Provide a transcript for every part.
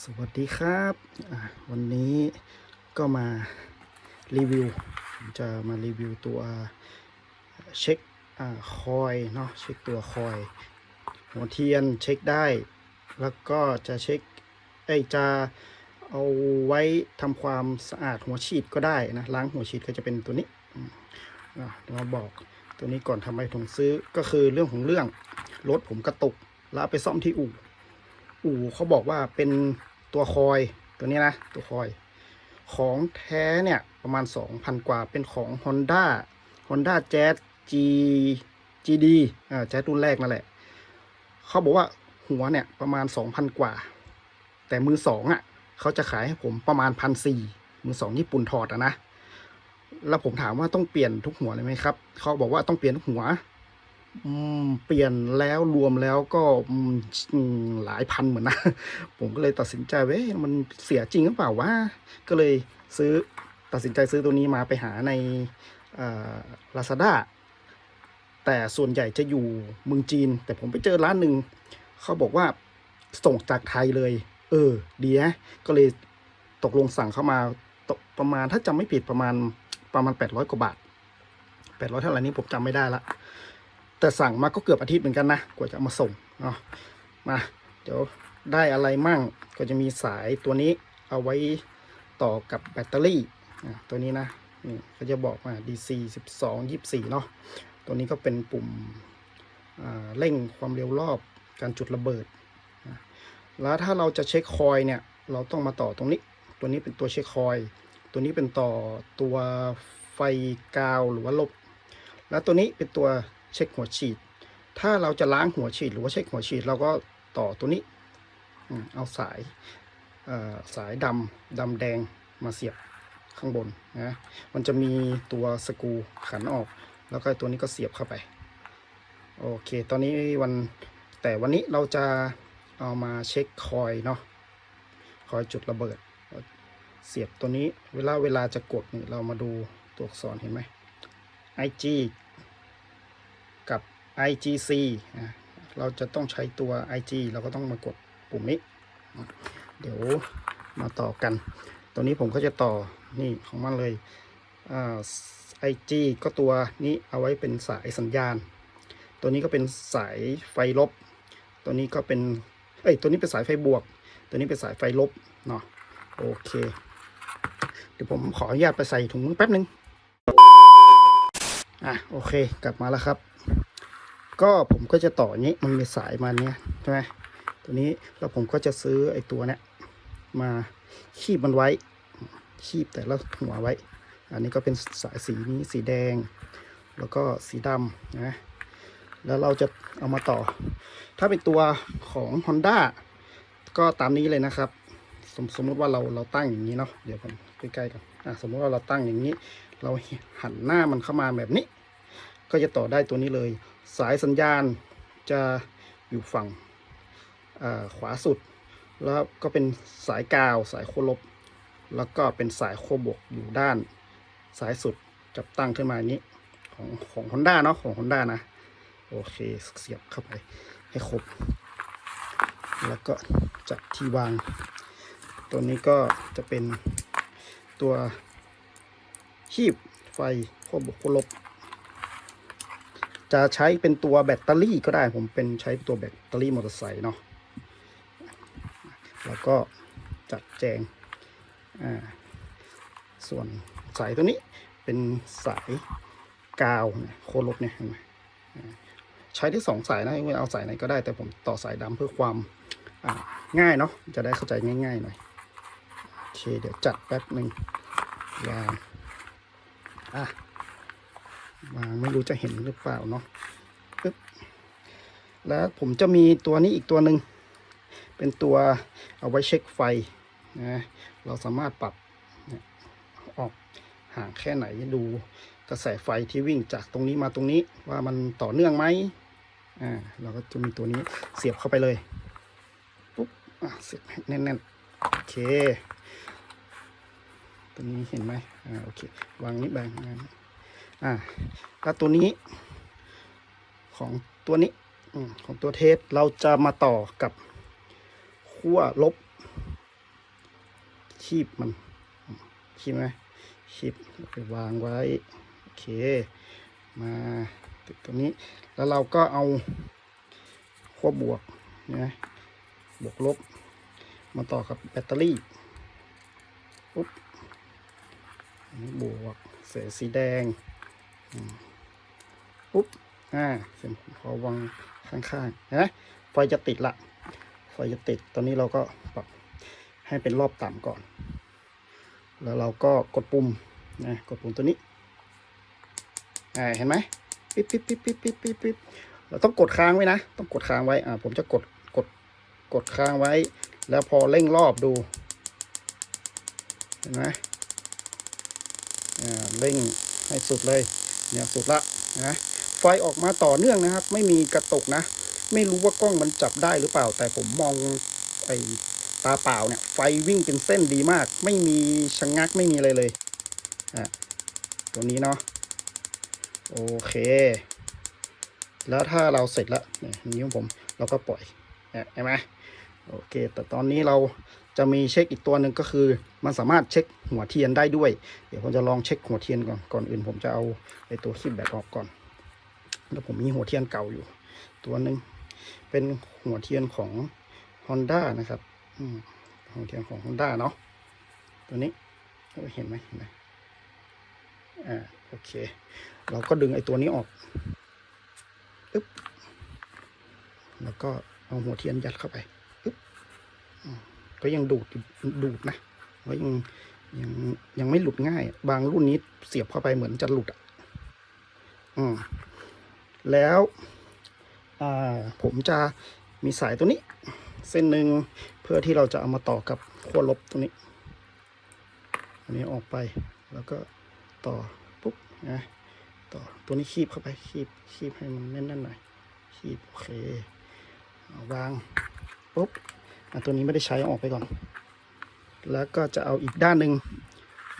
สวัสดีครับ วันนี้ก็มารีวิว จะมารีวิวตัวเช็คอคอยเนาะเช็คตัวคอย หัวเทียนเช็คได้ แล้วก็จะเช็คไอจะเอาไว้ทำความสะอาดหัวฉีดก็ได้นะล้างหัวฉีดก็จะเป็นตัวนี้เดี๋ยวมาบอกตัวนี้ก่อนทำไมถึงซื้อก็คือเรื่องของเรื่องรถผมกระตุกแล้วไปซ่อมที่อู่ อู่เขาบอกว่าเป็นตัวคอยตัวนี้นะตัวคอย ของแท้เนี่ยประมาณ 2,000 กว่าเป็นของ Honda Honda Jazz G GD อ่าแจ๊สรุ่นแรกนั่นแหละ เขาบอกว่าหัวเนี่ยประมาณ 2,000 กว่า แต่มือสองอะเขาจะขายให้ผมประมาณพันสี่มือสองญี่ปุ่นถอดอะนะ แล้วผมถามว่าต้องเปลี่ยนทุกหัวเลยไหมครับ เขาบอกว่าต้องเปลี่ยนทุกหัว เปลี่ยนแล้วรวมแล้วก็หลายพันเหมือนนะ ผมก็เลยตัดสินใจเว้ยมันเสียจริงหรือเปล่าวะก็เลยซื้อตัดสินใจซื้อตัวนี้มาไปหาในลาซาด้าแต่ส่วนใหญ่จะอยู่เมืองจีน แต่ผมไปเจอร้านหนึ่งเขาบอกว่าส่งจากไทยเลย เออ ดีนะก็เลยตกลงสั่งเข้ามาประมาณถ้าจำไม่ผิดประมาณประมาณ 800 กว่าบาท 800 เท่าไหร่นี้ผมจำไม่ได้ละ แต่สั่งมาก็เกือบอาทิตย์เหมือนกันนะ กว่าจะามาส่งเนาะมาเดี๋ยวได้อะไรมั่งก็จะมีสายตัวนี้เอาไว้ต่อกับแบตเตอรี่อะตัวนี้นะนี่ก็จะบอกมา DC 12 24เนาะตัวนี้ก็เป็นปุ่มอ่าเร่งความเร็วรอบการจุดระเบิด แล้วถ้าเราจะเช็คคอยเนี่ย เราต้องมาต่อตรงนี้ ตัวนี้เป็นตัวเช็คคอย ตัวนี้เป็นต่อตัวไฟกาวหรือว่าลบ แล้วตัวนี้เป็นตัว เช็คหัวฉีด ถ้าเราจะล้างหัวฉีด หรือว่าเช็คหัวฉีดเราก็ต่อตัวนี้ เอาสายสายดำดำแดงมาเสียบข้างบนนะ มันจะมีตัวสกูขันออก แล้วก็ตัวนี้ก็เสียบเข้าไป โอเค ตอนนี้วันแต่วันนี้เราจะเอามาเช็คคอยเนาะ คอยจุดระเบิด เสียบตัวนี้ เวลาเวลาจะกดเรามาดูตัวอักษรเห็นไหม IG IGC อะเราจะต้องใช้ตัว IG เราก็ต้องมากดปุ่มนี้ เดี๋ยวมาต่อกัน ตัวนี้ผมก็จะต่อนี่ของมันเลยอ่า IG ก็ตัวนี้เอาไว้เป็นสายสัญญาณ ตัวนี้ก็เป็นสายไฟลบ ตัวนี้ก็เป็น เอ้ย ตัวนี้เป็นสายไฟบวก ตัวนี้เป็นสายไฟลบ เนาะ โอเค เดี๋ยวผมขออนุญาตไปใส่ถุงมือแป๊บนึง อะ โอเค กลับมาแล้วครับ ก็ผมก็จะต่อนี้มันมีสายมาเนี้ยใช่ไหมตัวนี้แล้วผมก็จะซื้อไอ้ตัวเนี้ยมาคีบมันไว้ คีบแต่ละหัวไว้ อันนี้ก็เป็นสายสีนี้สีแดง แล้วก็สีดำนะแล้วเราจะเอามาต่อ ถ้าเป็นตัวของ Honda ก็ตามนี้เลยนะครับ สมสมมติว่าเราเราตั้งอย่างนี้เนาะเดี๋ยวผมใกล้ๆกันอะสมมติว่าเราตั้งอย่างนี้ เราหันหน้ามันเข้ามาแบบนี้ ก็จะต่อได้ตัวนี้เลย สายสัญญาณจะอยู่ฝั่งขวาสุด แล้วก็เป็นสายกาว สายโคลบ แล้วก็เป็นสายโคบวกอยู่ด้านซ้ายสุดจับตั้งขึ้นมาอย่างนี้ของของ Honda เนาะของ Honda นะ โอเคเสียบเข้าไปให้ครบ แล้วก็จับที่วาง ตัวนี้ก็จะเป็นตัวคีบไฟขั้วบวกขั้วลบ จะใช้เป็นตัวแบตเตอรี่ก็ได้ผมเป็นใช้ตัวแบตเตอรี่มอเตอร์ไซค์เนาะแล้วก็จัดแจงส่วนสายตัวนี้เป็นสายกาวเนี่ยโคลบเนี่ยเห็นไหมใช้ได้สองสายนะเอาสายไหนก็ได้แต่ผมต่อสายดำเพื่อความง่ายเนาะจะได้เข้าใจง่ายๆหน่อยโอเคเดี๋ยวจัดแป๊บหนึ่งวางอะ วางไม่รู้จะเห็นหรือเปล่าเนาะปึ๊บแล้วผมจะมีตัวนี้อีกตัวหนึ่งเป็นตัวเอาไว้เช็คไฟนะเราสามารถปรับออกห่างแค่ไหนดูกระแสไฟที่วิ่งจากตรงนี้มาตรงนี้ว่ามันต่อเนื่องไหมอ่าเราก็จะมีตัวนี้เสียบเข้าไปเลยปุ๊บอะเสียบแน่นๆโอเคตัวนี้เห็นไหมอ่าโอเควางนี้แบงงั้น อ่าแล้วตัวนี้ ของตัวนี้อของตัวเทสเราจะมาต่อกับขั้วลบคีบมันคีบไหมคีบไปวางไว้ โอเค มาติดตรงนี้ แล้วเราก็เอาขั้วบวกนะบวกลบ มาต่อกับแบตเตอรี่ปุ๊บ บวกเสียสีแดง ปุ๊บอ่าเสียงพอวางข้างๆเห็นะไฟจะติดละไฟจะติดตอนนี้เราก็ปรับให้เป็นรอบต่ำก่อน แล้วเราก็กดปุ่มนะกดปุ่มตัวนี้อ่าเห็นไหมปิ๊บปิ๊บปิ๊บปิ๊บปิ๊บปิ๊บปิ๊บเราต้องกดค้างไว้นะ ต้องกดค้างไว้อ่าผมจะกดกดกดค้างไว้ แล้วพอเร่งรอบดู เห็นไหมอ่าเร่งให้สุดเลย เนี่ยสุดละนะไฟออกมาต่อเนื่องนะครับ ไม่มีกระตกนะ ไม่รู้ว่ากล้องมันจับได้หรือเปล่า แต่ผมมองไอ้ตาเปล่าเนี่ย ไฟวิ่งเป็นเส้นดีมาก ไม่มีชะงงักไม่มีอะไรเลยอะตัวนี้เนาะโอเค แล้วถ้าเราเสร็จแล้วเนี่ยนิ้วผมเราก็ปล่อยเนี่ยเห็นไหมโอเค แต่ตอนนี้เรา จะมีเช็คอีกตัวหนึ่งก็คือ มันสามารถเช็คหัวเทียนได้ด้วย เดี๋ยวผมจะลองเช็คหัวเทียนก่อนก่อนอื่น ผมจะเอาไอ้ตัวคีบแบตออกก่อนแล้วผมมีหัวเทียนเก่าอยู่ ตัวหนึ่งเป็นหัวเทียนของ Honda นะครับหัวเทียนของ Honda เนาะตัวนี้เห็นไหมเห็นไหมอ่าโอเค เราก็ดึงไอ้ตัวนี้ออกอึ๊บแล้วก็เอาหัวเทียนยัดเข้าไปอึ๊บ ก็ยังดูดดูดนะก็ยังยังยังไม่หลุดง่าย บางรุ่นนี้เสียบเข้าไปเหมือนจะหลุดอะอืมแล้วอ่าผมจะมีสายตัวนี้ เส้นหนึ่งเพื่อที่เราจะเอามาต่อกับขั้วลบตัวนี้ อันนี้ออกไปแล้วก็ต่อปุ๊บนะต่อตัวนี้คีบเข้าไปคีบคีบให้มันแน่นๆหน่อยคีบโอเควางปุ๊บ ตัวนี้ไม่ได้ใช้เอาออกไปก่อน แล้วก็จะเอาอีกด้านหนึ่ง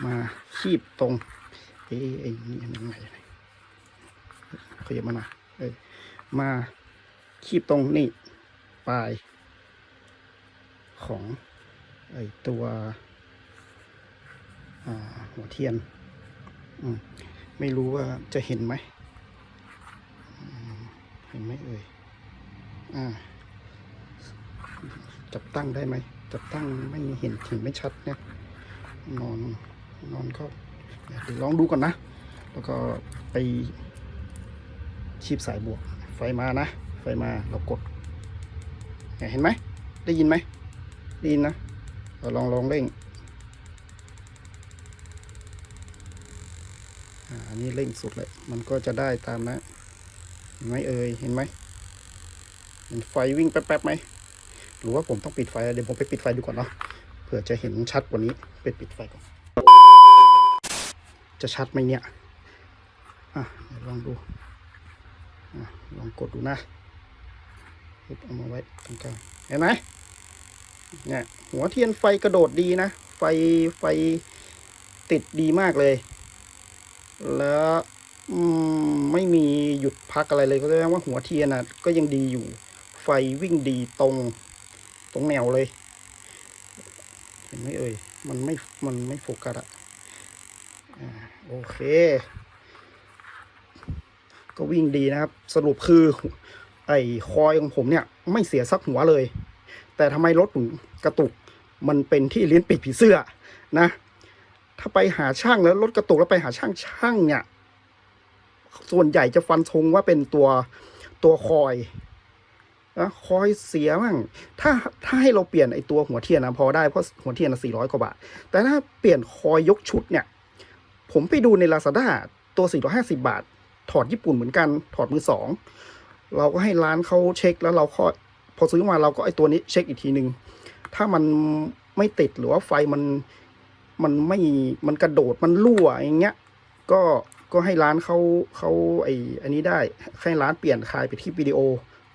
มาคีบตรงเอ้ไอ้นี่อันนี้ไงขยับมาหน่อยเออมาคีบตรงนี่ปลาย ของไอตัวหัวเทียนอืมไม่รู้ว่าจะเห็นไหมอืมเห็นไหมเอ่ยอ่า จับตั้งได้ไหมจับตั้งไม่เห็นเห็นไม่ชัดเนี่ยนอนนอนก็เดี๋ยวลองดูก่อนนะ แล้วก็ไปชีพสายบวก ไฟมานะ ไฟมาเรากด เห็นไหม ได้ยินไหมได้ยินนะเราลองลองเร่งอันนี้เร่งสุดเลย มันก็จะได้ตามนะ เห็นไหมเอ่ย เห็นไหมเห็นไฟวิ่งแป๊บๆไหม หรือว่าผมต้องปิดไฟเดี๋ยวผมไปปิดไฟดูก่อนเนาะเผื่อจะเห็นชัดกว่านี้ไปปิดไฟก่อน จะชัดไหมเนี่ยอะลองดูอะลองกดดูนะปึ๊บเอามาไว้ตรงกลางเห็นไหมเนี่ยหัวเทียนไฟกระโดดดีนะ ไฟไฟติดดีมากเลย แล้วอืมไม่มีหยุดพักอะไรเลยก็แสดงว่าหัวเทียนอะก็ยังดีอยู่ ไฟวิ่งดีตรง ตรงแนวเลย เห็นไหมเอ่ย มันไม่ มันไม่โฟกัสอะโอเค ก็วิ่งดีนะครับ สรุปคือ ไอ้คอยของผมเนี่ย ไม่เสียสักหัวเลย แต่ทำไมรถผมกระตุก มันเป็นที่ลิ้นปิดผีเสื้อนะ ถ้าไปหาช่างแล้วรถกระตุกแล้วไปหาช่างช่างเนี่ย ส่วนใหญ่จะฟันธงว่าเป็นตัวตัวคอย นะคอยเสียมั่งถ้าถ้าให้เราเปลี่ยนไอ้ตัวหัวเทียนนะพอได้เพราะหัวเทียนนะสี่ร้อยกว่าบาท แต่ถ้าเปลี่ยนคอยยกชุดเนี่ย ผมไปดูใน Lazada ตัว 450 บาท ถอดญี่ปุ่นเหมือนกัน ถอดมือสองเราก็ให้ร้านเขาเช็คแล้วเราก็พอซื้อมาเราก็ไอตัวนี้เช็คอีกทีหนึ่งถ้ามันไม่ติดหรือว่าไฟมันมันไม่มันกระโดดมันรั่วอย่างเงี้ย ก็ก็ให้ร้านเขาเขาไออันนี้ได้ให้ร้านเปลี่ยนคลายไปที่วิดีโอ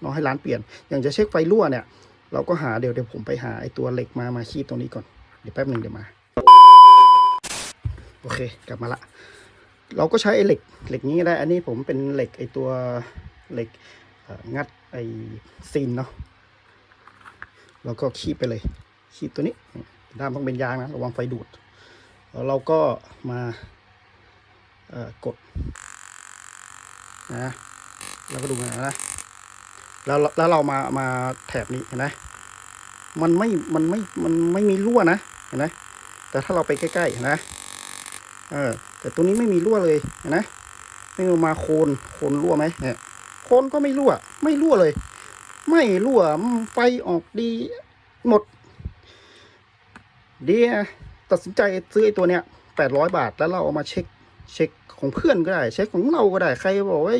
เนาะให้ร้านเปลี่ยน อย่างจะเช็คไฟรั่วเนี่ย เราก็หาเดี๋ยวเดี๋ยวผมไปหาไอตัวเหล็กมามาคีบตรงนี้ก่อน เดี๋ยวแป๊บหนึ่งเดี๋ยวมา โอเค กลับมาละ เราก็ใช้ไอเหล็กเหล็กนี้ได้ อันนี้ผมเป็นเหล็กไอ้ตัวเหล็กงัดไอ้ซีนเนาะเราก็คีบไปเลยคีบตัวนี้ด้ามต้องเป็นยางนะระวังไฟดูดแล้วเราก็มาเอ่อกดนะแล้วก็ดูนะนะ แล้วแล้วเรามามาแถบนี้เห็นไหมมันไม่มันไม่มันไม่มีรั่วนะเห็นไหมแต่ถ้าเราไปใกล้ๆเห็นไหมเออ แต่ตัวนี้ไม่มีรั่วเลยเห็นไหมไม่มีมาโคนโคนรั่วไหมเนี่ยโคนก็ไม่รั่ว ไม่รั่วเลย ไม่รั่วไฟออกดีหมด เดีนะตัดสินใจซื้อไอ้ตัวเนี้ยแปดร้อยบาทแล้วเราเอามาเช็ค เช็คของเพื่อนก็ได้ เช็คของเราก็ได้ใครบอกว่า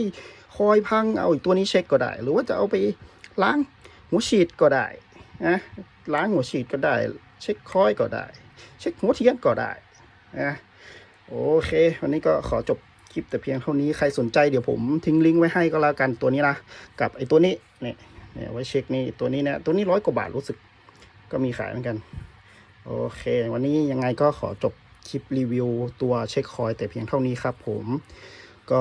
คอยพังเอาอีกตัวนี้เช็คก็ได้ หรือว่าจะเอาไปล้างหัวฉีดก็ได้นะล้างหัวฉีดก็ได้ เช็คคอยก็ได้ เช็คหัวเทียนก็ได้นะโอเค วันนี้ก็ขอจบคลิปแต่เพียงเท่านี้ใครสนใจเดี๋ยวผมทิ้งลิงก์ไว้ให้ก็แล้วกันตัวนี้นะกับไอ้ตัวนี้เนี่ยเนี่ยไว้เช็คนี่ตัวนี้นี่ยตัวนี้ร้อยกว่าบาทรู้สึกก็มีขายเหมือนกัน โอเค วันนี้ยังไงก็ขอจบคลิปรีวิวตัวเช็คคอยแต่เพียงเท่านี้ครับผมก็